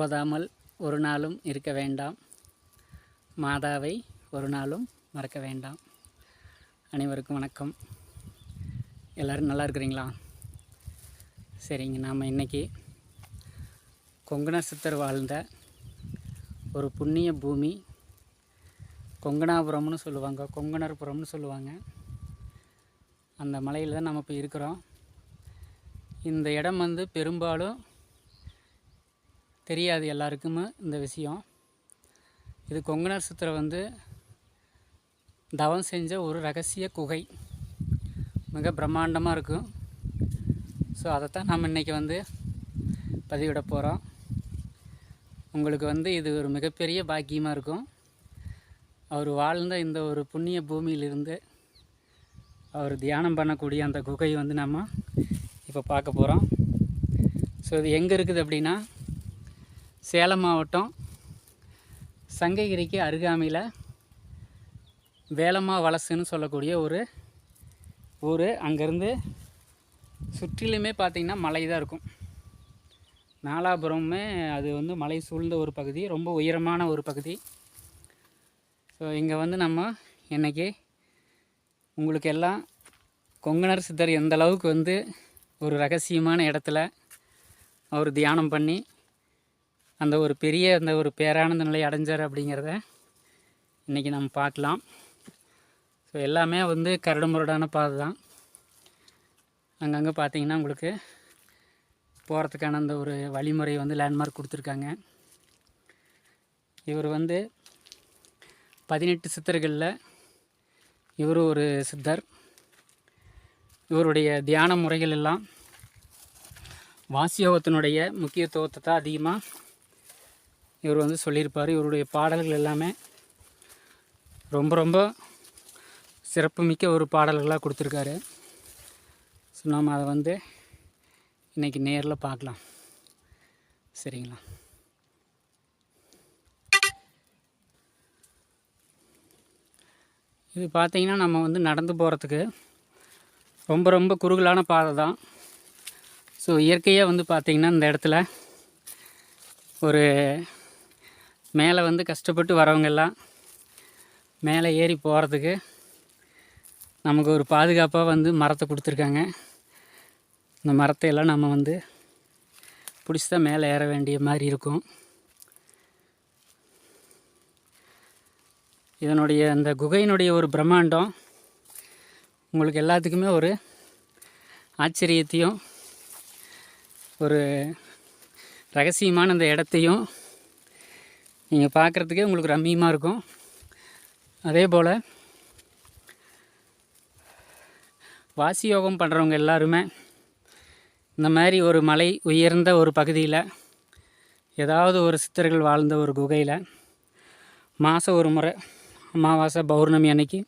ஓதாமல் ஒரு நாளும் இருக்க வேண்டாம். மாதாவை ஒரு நாளும் மறக்க வேண்டாம். அனைவருக்கும் வணக்கம். எல்லோரும் நல்லா இருக்கிறீங்களா? சரிங்க நாம் இன்றைக்கி கொங்கண சித்தர் வாழ்ந்த ஒரு புண்ணிய பூமி கொங்கணாபுரம்னு சொல்லுவாங்க கொங்கணர்புரம்னு சொல்லுவாங்க. அந்த மலையில் தான் நம்ம இப்போ இருக்கிறோம். இந்த இடம் வந்து பெரும்பாலும் தெரியாது எல்லாருக்குமே இந்த விஷயம். இது கொங்கணர் சித்திரை வந்து தவம் செஞ்ச ஒரு ரகசிய குகை. மிக பிரம்மாண்டமாக இருக்கும் ஸோ அதைத்தான் நம்ம இன்றைக்கி வந்து பதிவிட போகிறோம் உங்களுக்கு வந்து இது ஒரு மிகப்பெரிய பாக்கியமாக இருக்கும். அவர் வாழ்ந்த இந்த ஒரு புண்ணிய பூமியிலிருந்து அவர் தியானம் பண்ணக்கூடிய அந்த குகையை வந்து நம்ம இப்போ பார்க்க போகிறோம் ஸோ இது எங்கே இருக்குது அப்படின்னா சேலம் மாவட்டம் சங்ககிரிக்கு அருகாமையில் வேலம்மா வலசுன்னு சொல்லக்கூடிய ஒரு ஊர். அங்கேருந்து சுற்றிலுமே பார்த்திங்கன்னா மலை தான் இருக்கும். நாலாபுரமுமே அது வந்து மலை சூழ்ந்த ஒரு பகுதி ரொம்ப உயரமான ஒரு பகுதி. ஸோ இங்கே வந்து நம்ம இன்றைக்கி உங்களுக்கு எல்லாம் கொங்கணர் சித்தர் எந்த அளவுக்கு வந்து ஒரு ரகசியமான இடத்துல அவர் தியானம் பண்ணி அந்த ஒரு பெரிய அந்த ஒரு பேரானந்த நிலை அடைஞ்சார் அப்படிங்கிறத இன்றைக்கி நம்ம பார்க்கலாம். ஸோ எல்லாமே வந்து கரடுமுரடான பாதை தான். அங்கங்கே பார்த்தீங்கன்னா உங்களுக்கு போகிறதுக்கான அந்த ஒரு வழிமுறை வந்து லேண்ட்மார்க் கொடுத்துருக்காங்க. இவர் வந்து பதினெட்டு சித்தர்களில் இவர் ஒரு சித்தர். இவருடைய தியான முறைகள் எல்லாம் வாசியோகத்தினுடைய முக்கியத்துவத்தை தான் அதிகமாக இவர் வந்து சொல்லியிருப்பார். இவருடைய பாடல்கள் எல்லாமே ரொம்ப ரொம்ப சிறப்புமிக்க ஒரு பாடல்களாக கொடுத்துருக்காரு. ஸோ நாம் அதை வந்து இன்றைக்கி நேரில் பார்க்கலாம். சரிங்களா? இது பார்த்திங்கன்னா நம்ம வந்து நடந்து போகிறதுக்கு ரொம்ப ரொம்ப குறுகலான பாதை தான். ஸோ இயற்கையாக வந்து பார்த்திங்கன்னா இந்த இடத்துல ஒரு மேலே வந்து கஷ்டப்பட்டு வரவங்கெல்லாம் மேலே ஏறி போகிறதுக்கு நமக்கு ஒரு பாதுகாப்பாக வந்து மரத்தை கொடுத்துருக்காங்க. இந்த மரத்தை எல்லாம் நம்ம வந்து பிடிச்சி தான் மேலே ஏற வேண்டிய மாதிரி இருக்கும். இதனுடைய அந்த குகையினுடைய ஒரு பிரம்மாண்டம் உங்களுக்கு எல்லாத்துக்குமே ஒரு ஆச்சரியத்தையும் ஒரு ரகசியமான அந்த இடத்தையும் நீங்கள் பார்க்குறதுக்கே உங்களுக்கு ரம்மியமாக இருக்கும். அதே போல் வாசி யோகம் பண்ணுறவங்க எல்லாருமே இந்த மாதிரி ஒரு மலை உயர்ந்த ஒரு பகுதியில் ஏதாவது ஒரு சித்தர்கள் வாழ்ந்த ஒரு குகையில் மாதம் ஒரு முறை அமாவாசை பௌர்ணமி அன்னைக்கு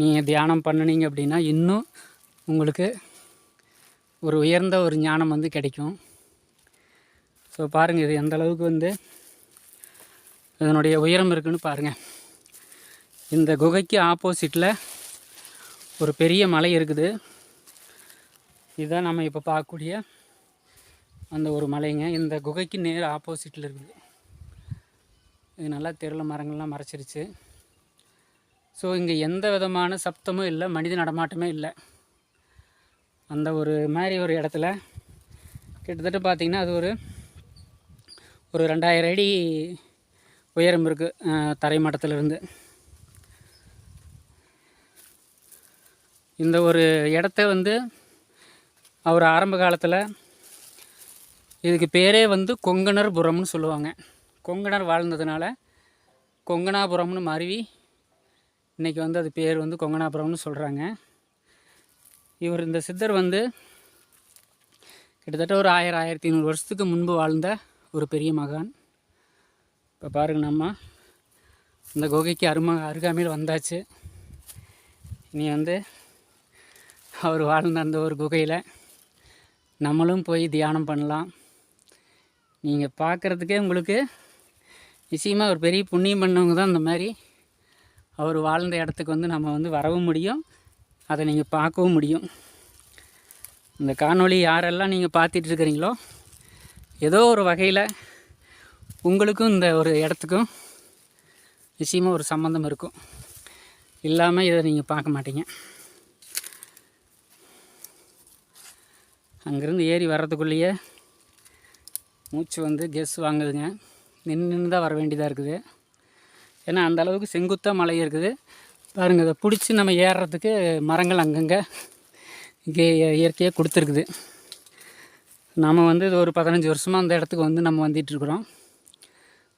நீங்கள் தியானம் பண்ணினீங்க அப்படின்னா இன்னும் உங்களுக்கு ஒரு உயர்ந்த ஒரு ஞானம் வந்து கிடைக்கும். ஸோ பாருங்கள் இது எந்த அளவுக்கு வந்து இதனுடைய உயரம் இருக்குதுன்னு பாருங்கள் இந்த குகைக்கு ஆப்போசிட்டில் ஒரு பெரிய மலை இருக்குது. இதுதான் நம்ம இப்போ பார்க்கக்கூடிய அந்த ஒரு மலைங்க. இந்த குகைக்கு நேர் ஆப்போசிட்டில் இருக்குது. இது நல்லா தெருள மரங்கள்லாம் மறைச்சிருச்சு. ஸோ இங்கே எந்த விதமான சப்தமும் இல்லை மனித நடமாட்டமே இல்லை. அந்த ஒரு மாதிரி ஒரு இடத்துல கிட்டத்தட்ட பார்த்திங்கன்னா அது ஒரு ஒரு ரெண்டாயிரம் அடி உயரம் இருக்குது தரை மட்டத்திலிருந்து இந்த ஒரு இடத்த வந்து அவர் ஆரம்ப காலத்தில் இதுக்கு பேரே வந்து கொங்கணர்புரம்னு சொல்லுவாங்க. கொங்கணர் வாழ்ந்ததுனால கொங்கனாபுரம்னு மருவி இன்றைக்கி வந்து அது பேர் வந்து கொங்கனாபுரம்னு சொல்கிறாங்க இவர் இந்த சித்தர் வந்து கிட்டத்தட்ட ஒரு ஆயிரம் ஆயிரத்தி ஐநூறு வருஷத்துக்கு முன்பு வாழ்ந்த ஒரு பெரிய மகான். இப்போ பாருங்கள் நம்ம. இந்த குகைக்கு அருமா அருகாமையில் வந்தாச்சு. இனி வந்து அவர் வாழ்ந்த அந்த ஒரு குகையில் நம்மளும் போய் தியானம் பண்ணலாம். நீங்கள் பார்க்குறதுக்கே உங்களுக்கு நிச்சயமாக ஒரு பெரிய புண்ணியம் பண்ணவங்க தான் இந்த மாதிரி அவர் வாழ்ந்த இடத்துக்கு வந்து நம்ம வந்து வரவும் முடியும். அதை நீங்கள் பார்க்கவும் முடியும். இந்த காணொளி யாரெல்லாம் நீங்கள் பார்த்துட்டு இருக்கிறீங்களோ ஏதோ ஒரு வகையில் உங்களுக்கும் இந்த ஒரு இடத்துக்கும் நிச்சயமாக ஒரு சம்மந்தம் இருக்கும். இல்லாமல் இதை நீங்கள் பார்க்க மாட்டீங்க. அங்கேருந்து ஏறி வர்றதுக்குள்ளேயே மூச்சு வந்து கெஸ் வாங்குதுங்க. நின்று நின்று தான் வர வேண்டியதாக இருக்குது. ஏன்னா அந்த அளவுக்கு செங்குத்தாக மலை இருக்குது. பாருங்கள் இதை பிடிச்சி நம்ம ஏறுறதுக்கு மரங்கள் அங்கங்கே இங்கே இயற்கையாக கொடுத்துருக்குது. நம்ம வந்து இது ஒரு பதினஞ்சு வருஷமாக அந்த இடத்துக்கு வந்து நம்ம வந்துட்டுருக்குறோம்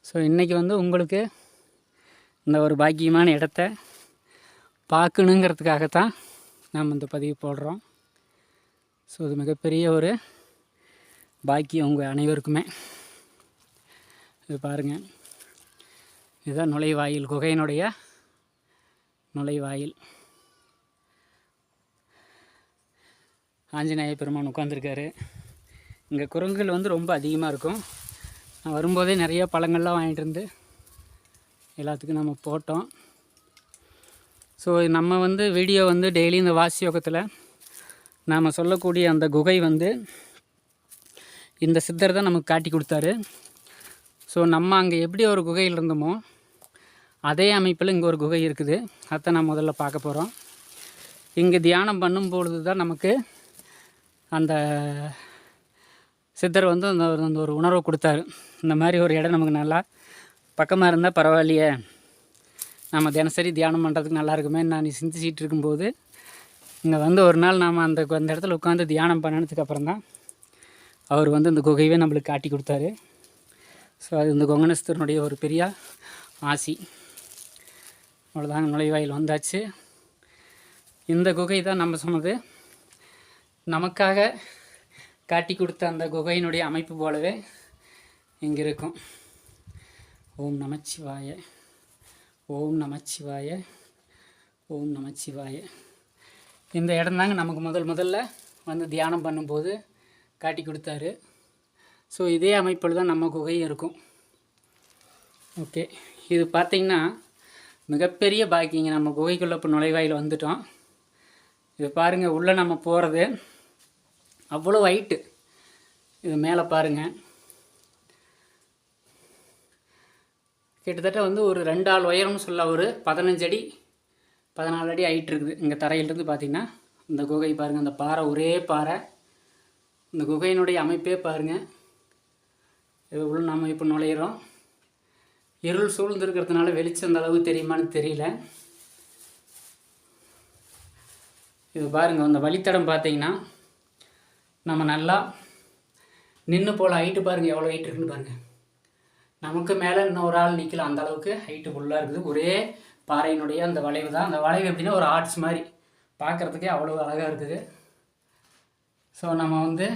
ஸோ இன்றைக்கி வந்து உங்களுக்கு இந்த ஒரு பாக்கியமான இடத்த பார்க்கணுங்கிறதுக்காகத்தான் நாம் இந்த பதிவு போடுறோம். ஸோ இது மிகப்பெரிய ஒரு பாக்கியம் உங்கள் அனைவருக்குமே. இது பாருங்கள் இதுதான் நுழைவாயில் குகையினுடைய நுழைவாயில். ஆஞ்சநேய பெருமான் உட்காந்துருக்காரு இங்கே குரங்குகள் வந்து ரொம்ப அதிகமாக இருக்கும். நான் வரும்போதே நிறைய பழங்கள்லாம் வாங்கிட்டு இருந்து எல்லாத்துக்கும் நம்ம போட்டோம். ஸோ நம்ம வந்து வீடியோ வந்து டெய்லி இந்த வாசி யோகத்தில் நாம் சொல்லக்கூடிய அந்த குகை வந்து இந்த சித்தர் தான் நமக்கு காட்டி கொடுத்தாரு. ஸோ நம்ம அங்கே எப்படி ஒரு குகையில் இருந்தோமோ அதே அமைப்பில் இங்கே ஒரு குகை இருக்குது. அதை நான் முதல்ல பார்க்க போகிறோம் இங்கே தியானம் பண்ணும் பொழுது தான் நமக்கு அந்த சித்தர் வந்து அந்த ஒரு- அந்த ஒரு உணர்வை கொடுத்தாரு. இந்த மாதிரி ஒரு இடம் நமக்கு நல்லா பக்கமாக இருந்தால் பரவாயில்லையே. நம்ம தினசரி தியானம் பண்ணுறதுக்கு நல்லா இருக்குமே. நான் நீ சிந்திச்சிட்டு இருக்கும்போது இங்கே வந்து ஒரு நாள் நாம் அந்த அந்த இடத்துல உட்காந்து தியானம் பண்ணினதுக்கப்புறம் தான் அவர் வந்து இந்த குகையவே நம்மளுக்கு காட்டி கொடுத்தாரு. ஸோ அது இந்த கொங்கனஸ்தரனுடைய ஒரு பெரிய ஆசி. அவ்வளோதாங்க நுழைவாயில் வந்தாச்சு. இந்த குகை தான் நம்ம சொன்னது. நமக்காக காட்டி கொடுத்த அந்த குகையினுடைய அமைப்பு போலவே இங்கே இருக்கும் ஓம் நமச்சிவாய ஓம் நமச்சிவாய ஓம் நமச்சிவாய. இந்த இடம் தாங்க நமக்கு முதல் முதல்ல வந்து தியானம் பண்ணும்போது காட்டி கொடுத்தாரு. ஸோ இதே அமைப்பில் தான் நம்ம குகையும் இருக்கும். ஓகே இது பார்த்திங்கன்னா மிகப்பெரிய பாக்கிங்க நம்ம குகைக்குள்ளே இப்போ நுழைவாயில் வந்துட்டோம். இது பாருங்கள் உள்ளே நம்ம போகிறது அவ்வளோ ஹைட்டு இது மேலே பாருங்கள் கிட்டத்தட்ட வந்து ஒரு ரெண்டு ஆள் உயரம்னு சொல்ல ஒரு பதினஞ்சு அடி பதினாலு அடி ஹைட் இருக்குது. இங்கே தரையிலிருந்து பார்த்திங்கன்னா இந்த குகை பாருங்கள் அந்த பாறை ஒரே பாறை. இந்த குகையினுடைய அமைப்பே பாருங்கள் இது உள்ள நம்ம இப்போ நுழையிறோம். இருள் சூழ்ந்து இருக்கிறதுனால வெளிச்சம் அந்த அளவுக்கு தெரியுமான்னு தெரியல. இது பாருங்கள் அந்த வழித்தடம் பார்த்தீங்கன்னா நம்ம நல்லா நின்று போல் ஹைட்டு பாருங்கள் எவ்வளோ ஹைட் இருக்குன்னு பாருங்கள் நமக்கு மேலே இன்னொரு ஆள் நிற்கலாம் அந்த அளவுக்கு ஹைட்டு ஃபுல்லாக இருக்குது. ஒரே பாறையினுடைய அந்த வளைவு தான். அந்த வளைவு எப்படின்னா ஒரு ஆர்ட்ஸ் மாதிரி. பார்க்குறதுக்கே அவ்வளோ அழகாக இருக்குது. ஸோ நம்ம வந்து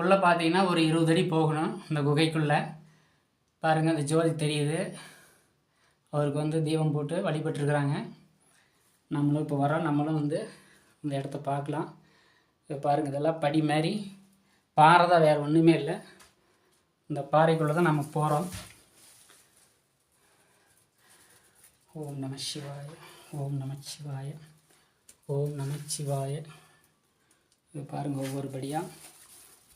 உள்ளே பார்த்தீங்கன்னா ஒரு இருபது அடி போகணும் இந்த குகைக்குள்ளே. பாருங்கள் அந்த ஜோதி தெரியுது. அவருக்கு வந்து தீபம் போட்டு வழிபட்டுருக்குறாங்க. நம்மளும் இப்போ வரோம் நம்மளும் வந்து இந்த இடத்த பார்க்கலாம். இப்போ பாருங்கள் இதெல்லாம் படி மாதிரி பாறை தான் வேறு ஒன்றுமே இல்லை. இந்த பாறைக்குள்ளே தான் நம்ம போகிறோம் ஓம் நம சிவாய ஓம் நம சிவாய ஓம் நம சிவாய. இது பாருங்கள் ஒவ்வொரு படியாக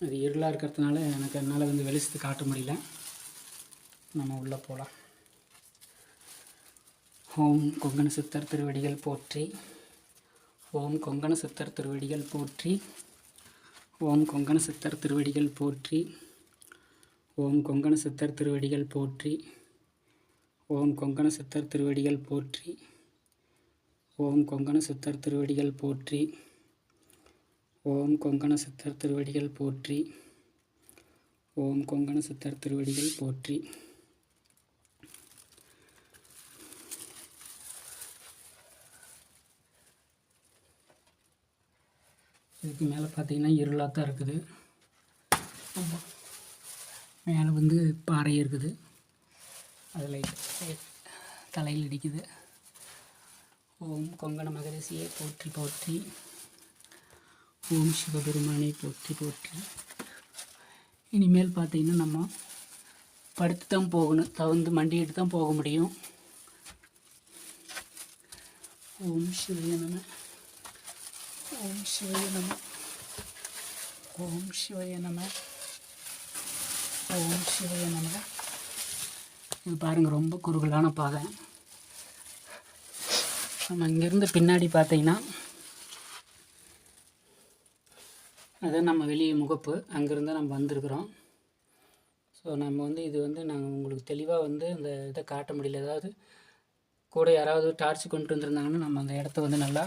இது இருளாக இருக்கிறதுனால எனக்கு என்னால் வந்து வெளிச்சத்து காட்ட முடியல. நம்ம உள்ளே போகலாம் ஓம் கொங்கன சித்தர் திருவடிகள் போற்றி. ஓம் கொங்கண சித்தர் திருவடிகள் போற்றி. ஓம் கொங்கண சித்தர் திருவடிகள் போற்றி. ஓம் கொங்கண சித்தர் திருவடிகள் போற்றி. ஓம் கொங்கண சித்தர் திருவடிகள் போற்றி. ஓம் கொங்கண சித்தர் திருவடிகள் போற்றி. ஓம் கொங்கண சித்தர் திருவடிகள் போற்றி. ஓம் கொங்கண சித்தர் திருவடிகள் போற்றி. இதுக்கு மேலே பார்த்தீங்கன்னா இருளாக தான் இருக்குது. மேலே வந்து பாறை இருக்குது. அதில் தலையில் இடிக்குது ஓம் கொங்கண மகரிசியை போற்றி போற்றி. ஓம் சிவபெருமானை போற்றி போற்றி. இனிமேல் பார்த்தீங்கன்னா நம்ம படுத்து தான் போகணும். தகுந்து மண்டிட்டு தான் போக முடியும். ஓம் சிவ நம. ஓம் சிவய நம. ஓம் சிவய நம. ஓம் சிவய நம. இது பாருங்கள் ரொம்ப குறுகலான பாதை. நம்ம இங்கேருந்து பின்னாடி பார்த்தீங்கன்னா அதான் நம்ம வெளியே முகப்பு. அங்கேருந்து நம்ம வந்திருக்கிறோம். ஸோ நம்ம வந்து இது வந்து நாங்கள் உங்களுக்கு தெளிவாக வந்து இந்த இதை காட்ட முடியல. ஏதாவது கூட யாராவது டார்ச் கொண்டு வந்திருந்தாங்கன்னா நம்ம அந்த இடத்த வந்து நல்லா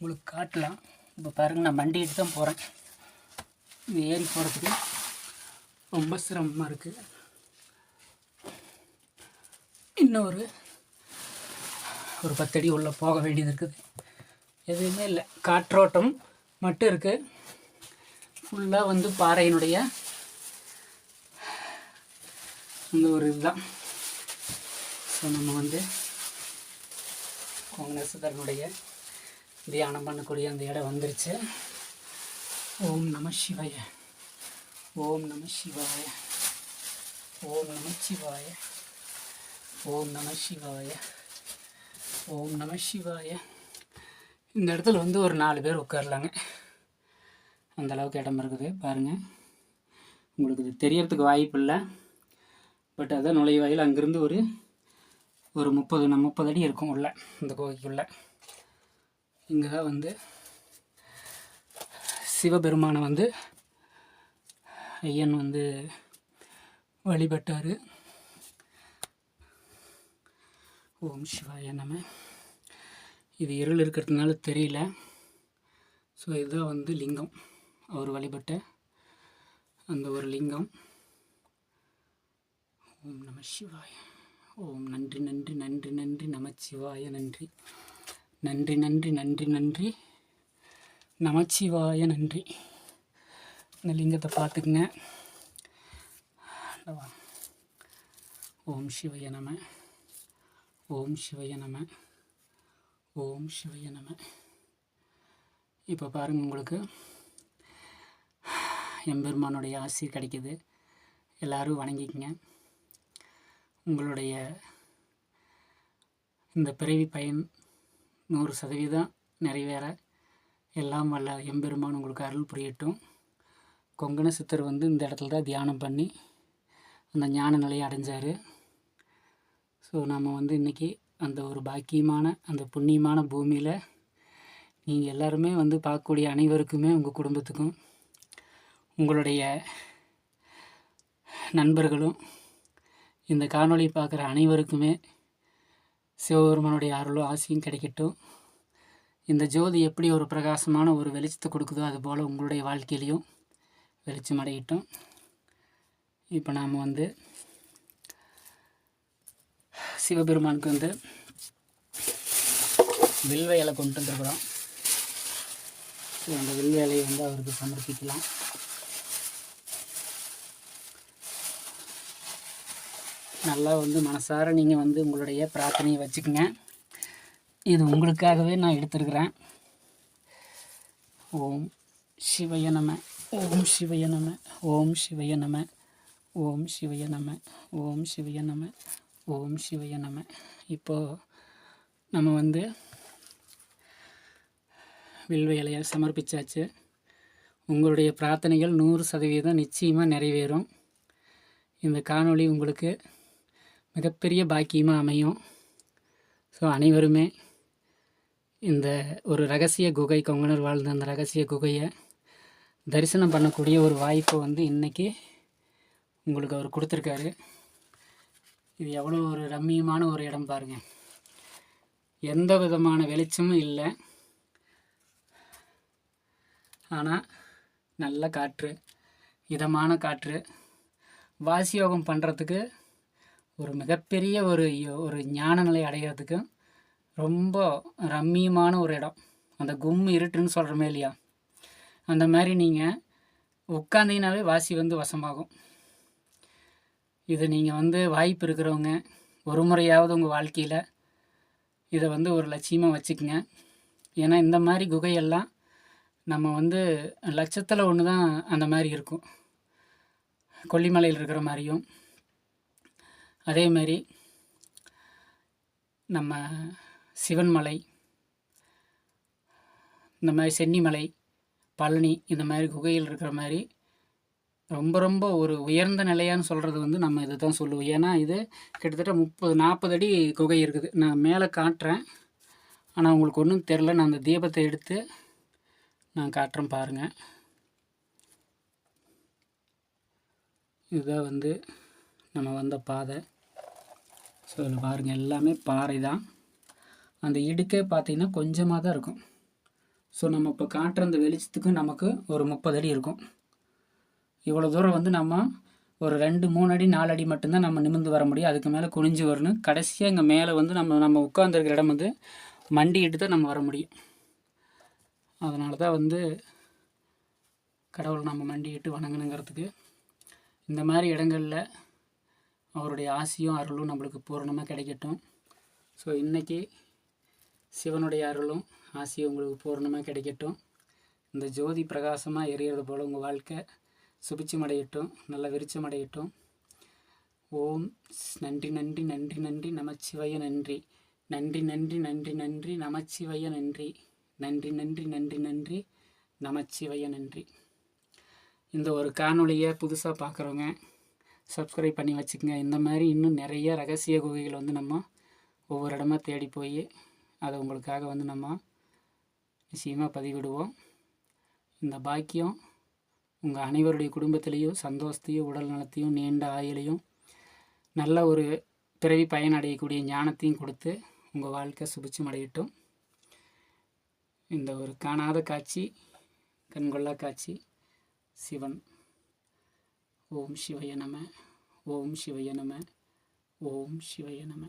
உங்களுக்கு காட்டலாம். இப்போ பாருங்கள் நான் வண்டி எடுத்து தான் போகிறேன் இது ஏறி போகிறதுக்கு ரொம்ப சிரமமாக இருக்குது இன்னும் ஒரு ஒரு பத்தடி உள்ளே போக வேண்டியது இருக்குது. எதுவுமே இல்லை. காற்றோட்டம் மட்டும் இருக்குது ஃபுல்லாக வந்து பாறையினுடைய இந்த ஒரு இதுதான். ஸோ நம்ம வந்து காங்கிரசுதனுடைய தியானம் பண்ணக்கூடிய அந்த இடம் வந்துருச்சு. ஓம் நம சிவாய. ஓம் நம சிவாய. ஓம் நம சிவாய. ஓம் நம சிவாய. ஓம் நம சிவாய. இந்த இடத்துல வந்து ஒரு நாலு பேர் உட்காரலாங்க. அந்த அளவுக்கு இடம் இருக்குது பாருங்கள் உங்களுக்கு இது தெரியறதுக்கு வாய்ப்பு இல்லை. பட் அதான் நுழைவாயில் அங்கேருந்து ஒரு ஒரு முப்பது முப்பது அடி இருக்கும் உள்ள இந்த கோவிலுக்குள்ள. இங்கே தான் வந்து சிவபெருமானை வந்து ஐயன் வந்து வழிபட்டார். ஓம் சிவாய நம. இது இருள் இருக்கிறதுனால தெரியல. ஸோ இதுதான் வந்து லிங்கம். அவர் வழிபட்ட அந்த ஒரு லிங்கம். ஓம் நம சிவாய. ஓம் நன்றி நன்றி நன்றி நன்றி. நமச்சிவாய நன்றி. நன்றி நன்றி நன்றி நன்றி. நமச்சிவாய நன்றி. இந்த லிங்கத்தை பார்த்துக்குங்க. ஓம் சிவய நம. ஓம் சிவய நம. ஓம் சிவய நம. இப்போ பாருங்கள் உங்களுக்கு. எம்பெருமானுடைய ஆசி கிடைக்கிது. எல்லோரும் வணங்கிக்கங்க. உங்களுடைய இந்த பிறவி பயன் நூறு சதவீதம் நிறைவேற. எல்லாம் வல்ல எம்பெருமான் உங்களுக்கு அருள் புரியட்டும். கொங்கண சித்தர் வந்து இந்த இடத்துல தான் தியானம் பண்ணி அந்த ஞான நிலையை அடைஞ்சார். ஸோ நம்ம வந்து இன்றைக்கி அந்த ஒரு பாக்கியமான அந்த புண்ணியமான பூமியில் நீங்கள் எல்லாருமே வந்து பார்க்கக்கூடிய அனைவருக்குமே உங்கள் குடும்பத்துக்கும் உங்களுடைய நண்பர்களும் இந்த காணொளி பார்க்குற அனைவருக்குமே சிவபெருமானுடைய அருளும் ஆசையும் கிடைக்கட்டும். இந்த ஜோதி எப்படி ஒரு பிரகாசமான ஒரு வெளிச்சத்தை கொடுக்குதோ அதுபோல் உங்களுடைய வாழ்க்கையிலையும் வெளிச்சம் அடையட்டும். இப்போ நாம் வந்து சிவபெருமானுக்கு வந்து வில்வ இலை கொண்டு வந்துருக்குறோம். அந்த வில்வ இலையை வந்து அவருக்கு சமர்ப்பிக்கலாம். நல்லா வந்து மனசார நீங்கள் வந்து உங்களுடைய பிரார்த்தனையை வச்சுக்கோங்க. இது உங்களுக்காகவே நான் எடுத்துருக்கிறேன். ஓம் சிவய நம ஓம் சிவய நம ஓம் சிவய நம ஓம் சிவய நம ஓம் சிவய நம ஓம் சிவய நம. இப்போது நம்ம வந்து வில்வ இலையை சமர்ப்பித்தாச்சு உங்களுடைய பிரார்த்தனைகள் நூறு சதவீதம் நிச்சயமாக நிறைவேறும். இந்த காணொளி உங்களுக்கு மிகப்பெரிய பாக்கியமாக அமையும். ஸோ அனைவருமே இந்த ஒரு ரகசிய குகை கொங்கனர் வாழ்ந்த அந்த ரகசிய குகையை தரிசனம் பண்ணக்கூடிய ஒரு வாய்ப்பை வந்து இன்றைக்கி உங்களுக்கு அவர் கொடுத்துருக்காரு. இது எவ்வளோ ஒரு ரம்மியமான ஒரு இடம் பாருங்கள் எந்த விதமான வெளிச்சமும் இல்லை. ஆனால் நல்ல காற்று இதமான காற்று. வாசியோகம் பண்ணுறதுக்கு ஒரு மிகப்பெரிய ஒரு ஒரு ஞான நிலை அடைகிறதுக்கு ரொம்ப ரம்மியமான ஒரு இடம். அந்த கும் இருட்டுன்னு சொல்கிறோமே இல்லையா? அந்த மாதிரி நீங்கள் உட்காந்தீங்கனாவே வாசி வந்து வசமாகும். இது நீங்கள் வந்து வாய்ப்பு இருக்கிறவங்க ஒரு முறையாவது உங்கள் வாழ்க்கையில் இதை வந்து ஒரு லட்சியமாக வச்சுக்கோங்க. ஏன்னா இந்த மாதிரி குகையெல்லாம் நம்ம வந்து லட்சத்தில் ஒன்று தான் அந்த மாதிரி இருக்கும். கொல்லிமலையில் இருக்கிற மாதிரியும் அதேமாரி நம்ம சிவன்மலை இந்த மாதிரி சென்னிமலை பழனி இந்த மாதிரி குகையில் இருக்கிற மாதிரி ரொம்ப ரொம்ப ஒரு உயர்ந்த நிலையான்னு சொல்கிறது வந்து நம்ம இதை தான் சொல்லுவோம். ஏன்னா இது கிட்டத்தட்ட முப்பது நாற்பது அடி குகை இருக்குது. நான் மேலே காட்டுறேன். ஆனால் உங்களுக்கு ஒன்றும் தெரில. நான் அந்த தீபத்தை எடுத்து நான் காட்டுறேன் பாருங்கள் இதுதான் வந்து நம்ம வந்த பாதை. ஸோ இதில் பாருங்கள் எல்லாமே பாறை தான் அந்த இடுக்கே பார்த்தீங்கன்னா கொஞ்சமாக தான் இருக்கும். ஸோ நம்ம இப்போ காட்டுற அந்த வெளிச்சத்துக்கு நமக்கு ஒரு முப்பது அடி இருக்கும். இவ்வளோ தூரம் வந்து நம்ம ஒரு ரெண்டு மூணு அடி நாலு அடி மட்டும்தான் நம்ம நிமிர்ந்து வர முடியும். அதுக்கு மேலே குனிஞ்சு வரணும். கடைசியாக இங்கே மேலே வந்து நம்ம நம்ம உட்காந்துருக்கிற இடம் வந்து மண்டிக்கிட்டு தான் நம்ம வர முடியும். அதனால தான் வந்து கடவுளை நம்ம மண்டிக்கிட்டு வணங்கணுங்கிறதுக்கு இந்த மாதிரி இடங்களில் அவருடைய ஆசியும் அருளும் நம்மளுக்கு பூரணமாக கிடைக்கட்டும். ஸோ இன்றைக்கி சிவனுடைய அருளும் ஆசியும் உங்களுக்கு பூரணமாக கிடைக்கட்டும். இந்த ஜோதி பிரகாசமாக எரியறது போல் உங்கள் வாழ்க்கை சுபிச்சமடையட்டும் நல்லா விருச்சமடையட்டும். ஓம் நன்றி நன்றி நன்றி நன்றி நமச்சிவய நன்றி. நன்றி நன்றி நன்றி நன்றி நமச்சிவய நன்றி. நன்றி நன்றி நன்றி நன்றி நமச்சிவய நன்றி. இந்த ஒரு காணொலியை புதுசாக பார்க்குறவங்க சப்ஸ்கிரைப் பண்ணி வச்சுக்கோங்க. இந்த மாதிரி இன்னும் நிறைய ரகசிய குகைகள் வந்து நம்ம ஒவ்வொரு இடமா தேடி போய் அதை உங்களுக்காக வந்து நம்ம நிச்சயமாக பதிவிடுவோம். இந்த பாக்கியம் உங்கள் அனைவருடைய குடும்பத்திலையும் சந்தோஷத்தையும் உடல் நலத்தையும் நீண்ட ஆயுளையும் நல்ல ஒரு பிறவி பயனடையக்கூடிய ஞானத்தையும் கொடுத்து உங்கள் வாழ்க்கை சுபிச்சம் அடையட்டும். இந்த ஒரு காணாத காட்சி கண்கொள்ளா காட்சி சிவன். ஓம் சிவய நம. ஓம் சிவய நம. ஓம் சிவய நம.